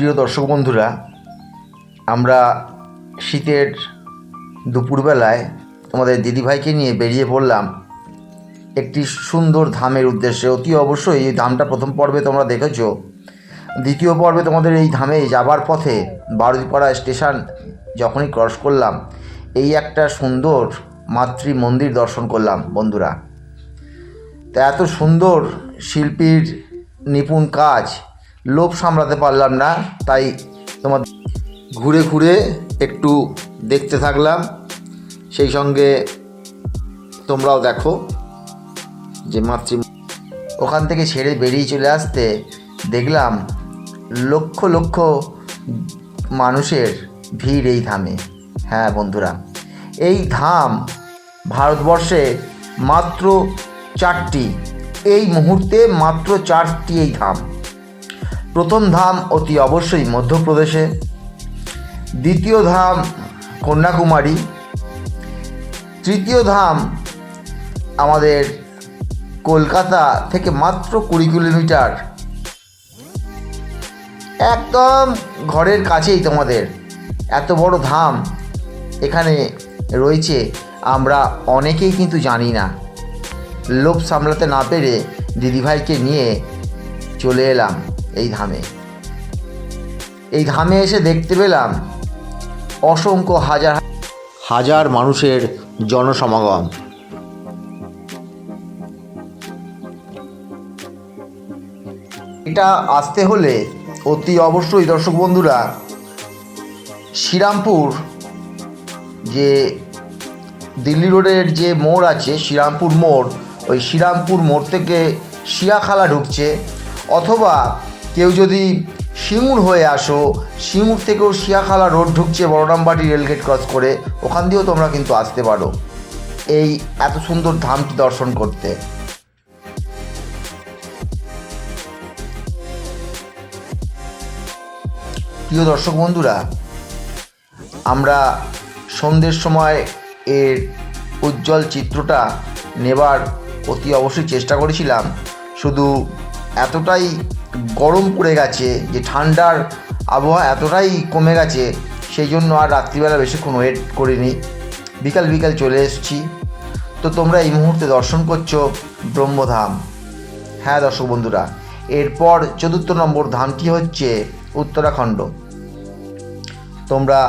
প্রিয় দর্শক বন্ধুরা, আমরা শীতের দুপুরবেলায় তোমাদের দিদিভাইকে নিয়ে বেরিয়ে পড়লাম একটি সুন্দর ধামের উদ্দেশ্যে। অতি অবশ্যই এই ধামটা প্রথম পর্বে তোমরা দেখেছ। দ্বিতীয় পর্বে তোমাদের এই ধামে যাবার পথে বারুইপাড়া স্টেশন যখনই ক্রস করলাম, এই একটা সুন্দর মাতৃ মন্দির দর্শন করলাম বন্ধুরা। তা এত সুন্দর শিল্পীর নিপুণ কাজ লোভ সামলাতে পারলাম না, তাই তোমার ঘুরে ঘুরে একটু দেখতে থাকলাম। সেই সঙ্গে তোমরাও দেখো যে মাতৃ ওখান থেকে ছেড়ে বেরিয়ে চলে আসতে দেখলাম লক্ষ লক্ষ মানুষের ভিড় এই ধামে। হ্যাঁ বন্ধুরা, এই ধাম ভারতবর্ষে মাত্র চারটি। এই মুহূর্তে মাত্র চারটি এই ধাম। প্রথম ধাম অতি অবশ্যই মধ্যপ্রদেশে। দ্বিতীয় ধাম কন্যাকুমারী। তৃতীয় ধাম আমাদের কলকাতা থেকে মাত্র কুড়ি কিলোমিটার। একদম ঘরের কাছেই তোমাদের। এত বড় ধাম এখানে রয়েছে, আমরা অনেকেই কিন্তু জানি না। লোভ সামলাতে না পেরে দিদিভাইকে নিয়ে চলে এলাম। এই ধামে। এই ধামে এসে দেখতে পেলাম অসংখ্য হাজার হাজার মানুষের জনসমাগম। এটা আসতে হলে অতি অবশ্যই দর্শক বন্ধুরা শ্রীরামপুর যে দিল্লি রোডের যে মোড় আছে, শ্রীরামপুর মোড়, ওই শ্রীরামপুর মোড় থেকে শিয়াখালা ঢুকছে অথবা কেউ যদি শিমুর হয়ে আসো, শিমুর থেকেও শিয়াখালা রোড ঢুকছে বড়রামবাটি রেলগেট ক্রস করে, ওখান দিয়েও তোমরা কিন্তু আসতে পারো এই এত সুন্দর ধামটি দর্শন করতে। প্রিয় দর্শক বন্ধুরা, আমরা সন্ধ্যের সময় এর উজ্জ্বল চিত্রটা নেবার অতি অবশ্যই চেষ্টা করেছিলাম। শুধু এতটাই গরম পড়ে গেছে, যে ঠান্ডার আবহাওয়া এতটাই কমে গেছে, সেই জন্য আর রাত্রিবেলা বেশিক্ষণ ওয়েট করিনি। বিকাল বিকাল চলে এসেছি। তো তোমরা এই মুহূর্তে দর্শন করছ ব্রহ্মধাম। হ্যাঁ দর্শক বন্ধুরা, এরপর চতুর্থ নম্বর ধামটি হচ্ছে উত্তরাখণ্ড। তোমরা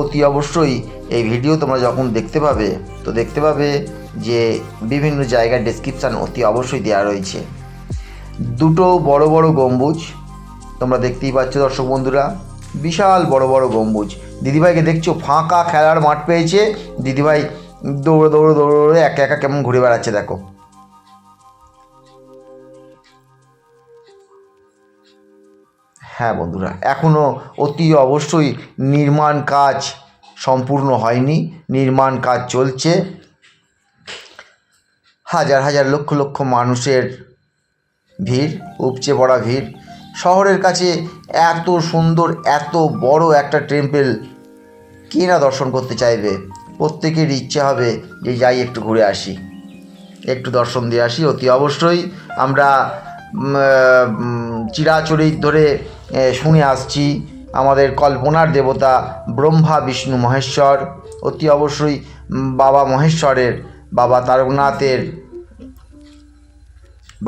অতি অবশ্যই এই ভিডিও তোমরা যখন দেখতে পাবে, তো দেখতে পাবে যে বিভিন্ন জায়গার ডেসক্রিপশান অতি অবশ্যই দেওয়া রয়েছে। দুটো বড় বড় গম্বুজ। তোমরা দেখতেই পাচ্ছ দর্শক বন্ধুরা, বিশাল বড় বড় গম্বুজ। দিদিভাইকে দেখছ ফাঁকা খেলার মাঠ পেয়েছে। দিদিভাই দৌড়ে দৌড়ে দৌড়ে দৌড়ে একা একা কেমন ঘুরে বেড়াচ্ছে দেখো। হ্যাঁ বন্ধুরা এখনও অতি অবশ্যই নির্মাণ কাজ সম্পূর্ণ হয়নি, নির্মাণ কাজ চলছে। হাজার হাজার লক্ষ লক্ষ মানুষের ভিড়, উপচে পড়া ভিড়। শহরের কাছে এত সুন্দর, এত বড় একটা টেম্পেল কে না দর্শন করতে চাইবে? প্রত্যেকের ইচ্ছে হবে যে যাই একটু ঘুরে আসি। একটু দর্শন দিয়ে আসি, অতি অবশ্যই। আমরা চিরাচরিত ধরে শুনে আসছি আমাদের কল্পনার দেবতা ব্রহ্মা, বিষ্ণু, মহেশ্বর। অতি অবশ্যই বাবা মহেশ্বরের, বাবা তারকনাথের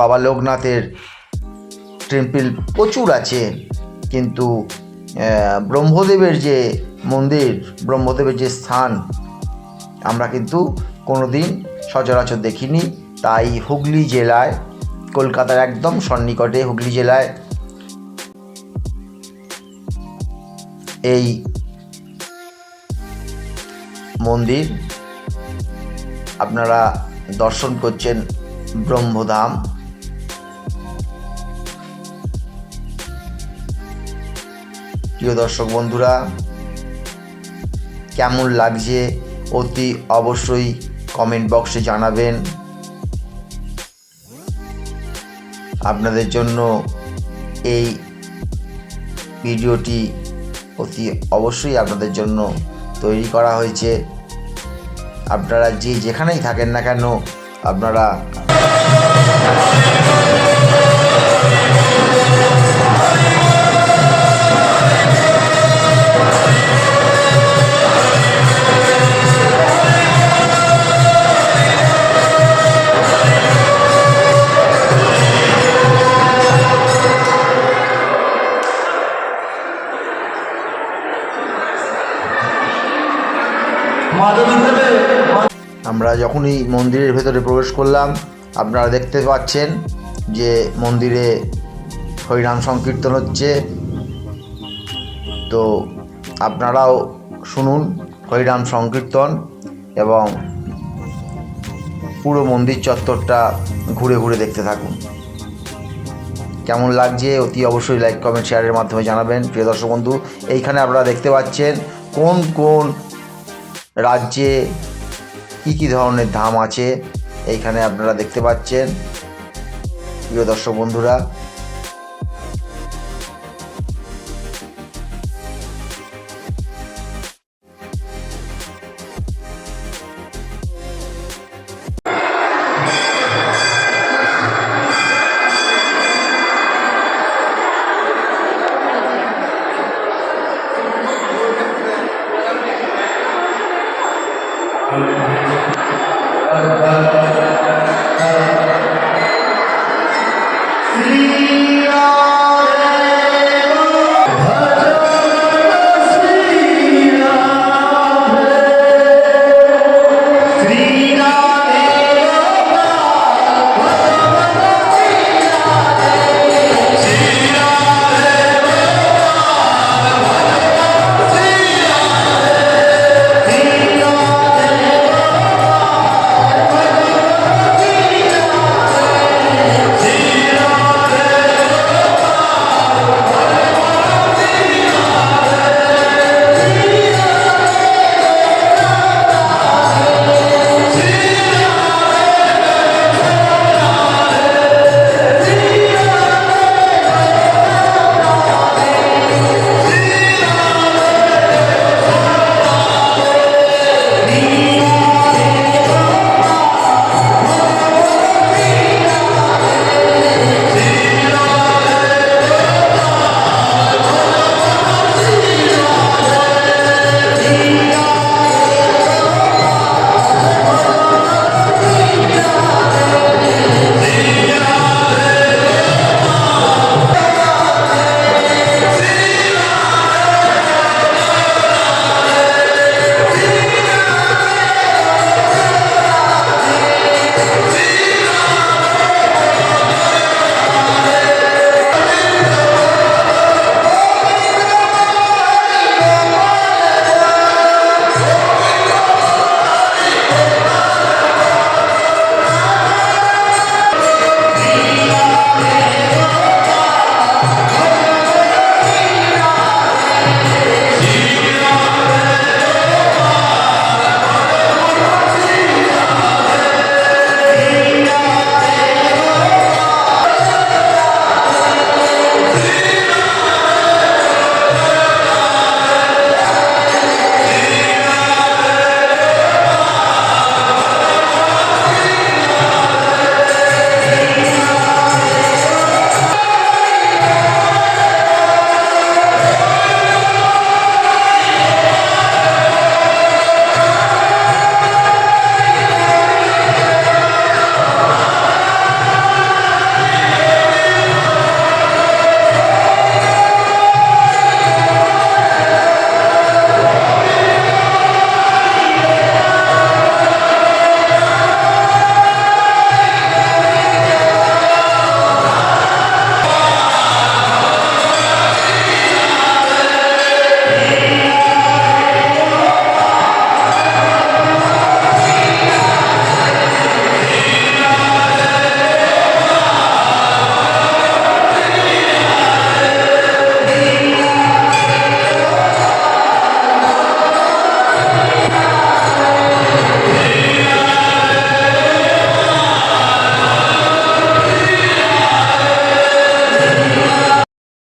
বাবা লোকনাথের টেম্পল প্রচুর আছে, কিন্তু ব্রহ্মদেবের যে মন্দির, ব্রহ্মদেবের যে স্থান, আমরা কিন্তু কোনো দিন সচরাচর দেখিনি। তাই হুগলি জেলায়, কলকাতার একদম সন্নিকটে হুগলি জেলায় এই মন্দির আপনারা দর্শন করছেন ব্রহ্মধাম। প্রিয় দর্শক বন্ধুরা, কেমন লাগছে অতি অবশ্যই কমেন্ট বক্সে জানাবেন। আপনাদের জন্য এই ভিডিওটি অতি অবশ্যই আপনাদের জন্য তৈরি করা হয়েছে। আপনারা যে যেখানেই থাকেন না কেন, আপনারা আমরা যখনই মন্দিরের ভেতরে প্রবেশ করলাম, আপনারা দেখতে পাচ্ছেন যে মন্দিরে হরিনাম সংকীর্তন হচ্ছে। তো আপনারাও শুনুন হরিনাম সংকীর্তন এবং পুরো মন্দির চত্বরটা ঘুরে ঘুরে দেখতে থাকুন। কেমন লাগছে অতি অবশ্যই লাইক কমেন্ট শেয়ারের মাধ্যমে জানাবেন। প্রিয় দর্শক বন্ধু, এইখানে আপনারা দেখতে পাচ্ছেন কোন কোন রাজ্যে কী ধরনের ধাম আছে? এইখানে আপনারা দেখতে পাচ্ছেন। প্রিয় দর্শক বন্ধুরা